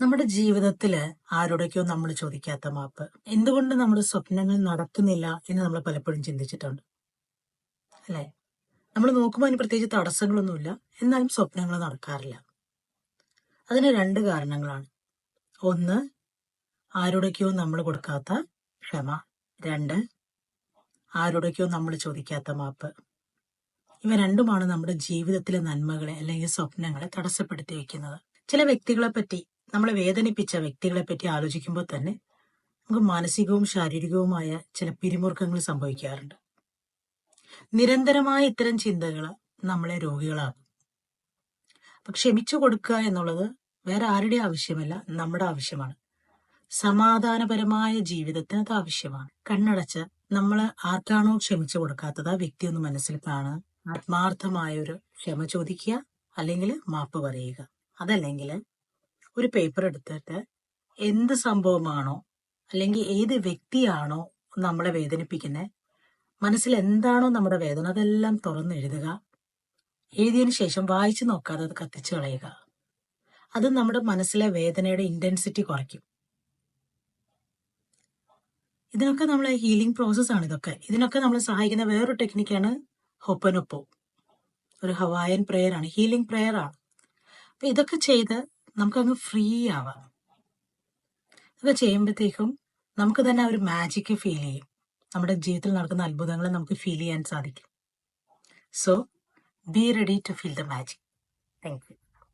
നമ്മുടെ ജീവിതത്തിൽ ആരോടൊക്കെയോ നമ്മൾ ചോദിക്കാത്ത മാപ്പ്. എന്തുകൊണ്ട് നമ്മൾ സ്വപ്നങ്ങൾ നടക്കുന്നില്ല എന്ന് നമ്മൾ പലപ്പോഴും ചിന്തിച്ചിട്ടുണ്ട്. അല്ലേ? നമ്മൾ നോക്കുമ്പോൾ അതിന് പ്രത്യേകിച്ച് തടസ്സങ്ങളൊന്നുമില്ല. എന്നാലും സ്വപ്നങ്ങൾ നടക്കാറില്ല. അതിന് രണ്ട് കാരണങ്ങളാണ്. ഒന്ന് ആരോടൊക്കെയോ നമ്മൾ കൊടുക്കാത്ത ക്ഷമ. രണ്ട് ആരോടൊക്കെയോ നമ്മൾ ചോദിക്കാത്ത മാപ്പ്. ഇവ രണ്ടുമാണ് നമ്മുടെ ജീവിതത്തിലെ നന്മകളെ അല്ലെങ്കിൽ സ്വപ്നങ്ങളെ തടസ്സപ്പെടുത്തി വെക്കുന്നത്. ചില വ്യക്തികളെ പറ്റി നമ്മളെ വേദനിപ്പിച്ച വ്യക്തികളെ പറ്റി ആലോചിക്കുമ്പോൾ തന്നെ നമുക്ക് മാനസികവും ശാരീരികവുമായ ചില പിരിമുറുക്കങ്ങൾ സംഭവിക്കാറുണ്ട്. നിരന്തരമായ ഇത്തരം ചിന്തകൾ നമ്മളെ രോഗികളാകും അപ്പൊ ക്ഷമിച്ചു കൊടുക്കുക എന്നുള്ളത് വേറെ ആരുടെ ആവശ്യമല്ല നമ്മുടെ ആവശ്യമാണ്. സമാധാനപരമായ ജീവിതത്തിന് അത് ആവശ്യമാണ്. കണ്ണടച്ച് നമ്മൾ ആർക്കാണോ ക്ഷമിച്ചു കൊടുക്കാത്തത് ആ വ്യക്തി ഒന്ന് മനസ്സിൽ കാണുക. ആത്മാർത്ഥമായ ഒരു ക്ഷമ ചോദിക്കുക അല്ലെങ്കിൽ മാപ്പ് പറയുക. അതല്ലെങ്കിൽ ഒരു പേപ്പർ എടുത്തിട്ട് എന്ത് സംഭവമാണോ അല്ലെങ്കിൽ ഏത് വ്യക്തിയാണോ നമ്മളെ വേദനിപ്പിക്കുന്നത് മനസ്സിൽ എന്താണോ നമ്മുടെ വേദന അതെല്ലാം തുറന്ന് എഴുതുക. എഴുതിയതിനു ശേഷം വായിച്ചു നോക്കാതെ അത് കത്തിച്ചു കളയുക. അത് നമ്മുടെ മനസ്സിലെ വേദനയുടെ ഇന്റൻസിറ്റി കുറയ്ക്കും. ഇതിനൊക്കെ നമ്മളെ ഹീലിംഗ് പ്രോസസ് ആണ് ഇതൊക്കെ. ഇതിനൊക്കെ നമ്മളെ സഹായിക്കുന്ന വേറൊരു ടെക്നിക്കാണ് ഹൊപ്പനൊപ്പോ. ഒരു ഹവായൻ പ്രെയർ ആണ്. ഹീലിംഗ് പ്രെയർ ആണ്. അപ്പൊ ഇതൊക്കെ ചെയ്ത് നമുക്കങ്ങ് ഫ്രീ ആവാം. ഇതൊക്കെ ചെയ്യുമ്പോഴത്തേക്കും നമുക്ക് തന്നെ ഒരു മാജിക് ഫീൽ ചെയ്യും. നമ്മുടെ ജീവിതത്തിൽ നടക്കുന്ന അത്ഭുതങ്ങളെ നമുക്ക് ഫീൽ ചെയ്യാൻ സാധിക്കും. So be ready to feel the magic thank you